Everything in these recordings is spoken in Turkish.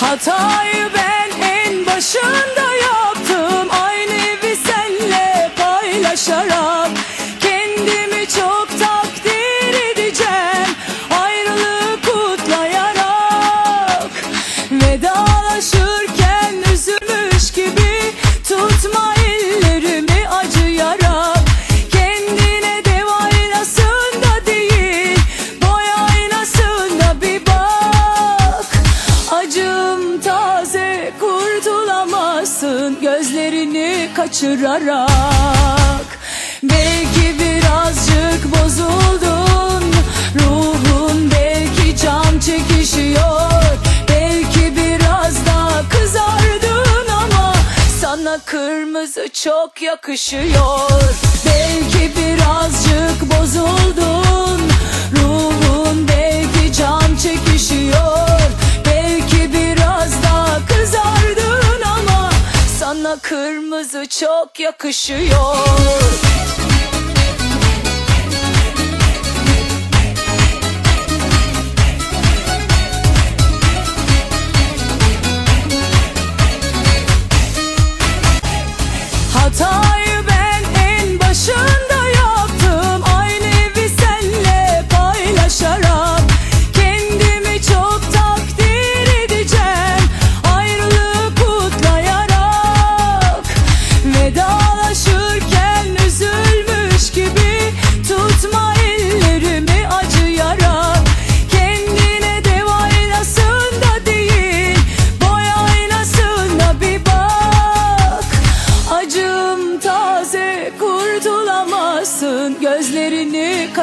Hatayı ben en başında yaptım. Aynı evi senle paylaşarak Kendimi çok takdir edeceğim. Ayrılığı kutlayarak Vedalaşırken Gözlerini kaçırarak Belki birazcık bozuldun Ruhun belki can çekişiyor Belki biraz daha kızardın ama Sana kırmızı çok yakışıyor. Belki birazcık bozuldun Kırmızı çok yakışıyor. Hatayı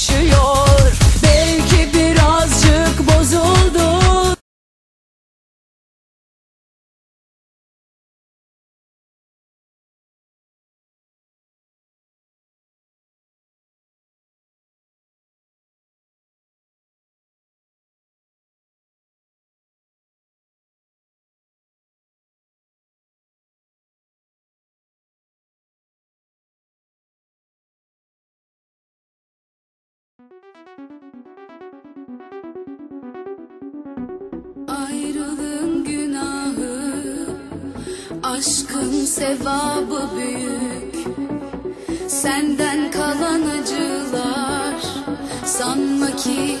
çok yakışıyor Ayrılığın günahı Aşkın sevabı büyük. Senden kalan acılar Sanma ki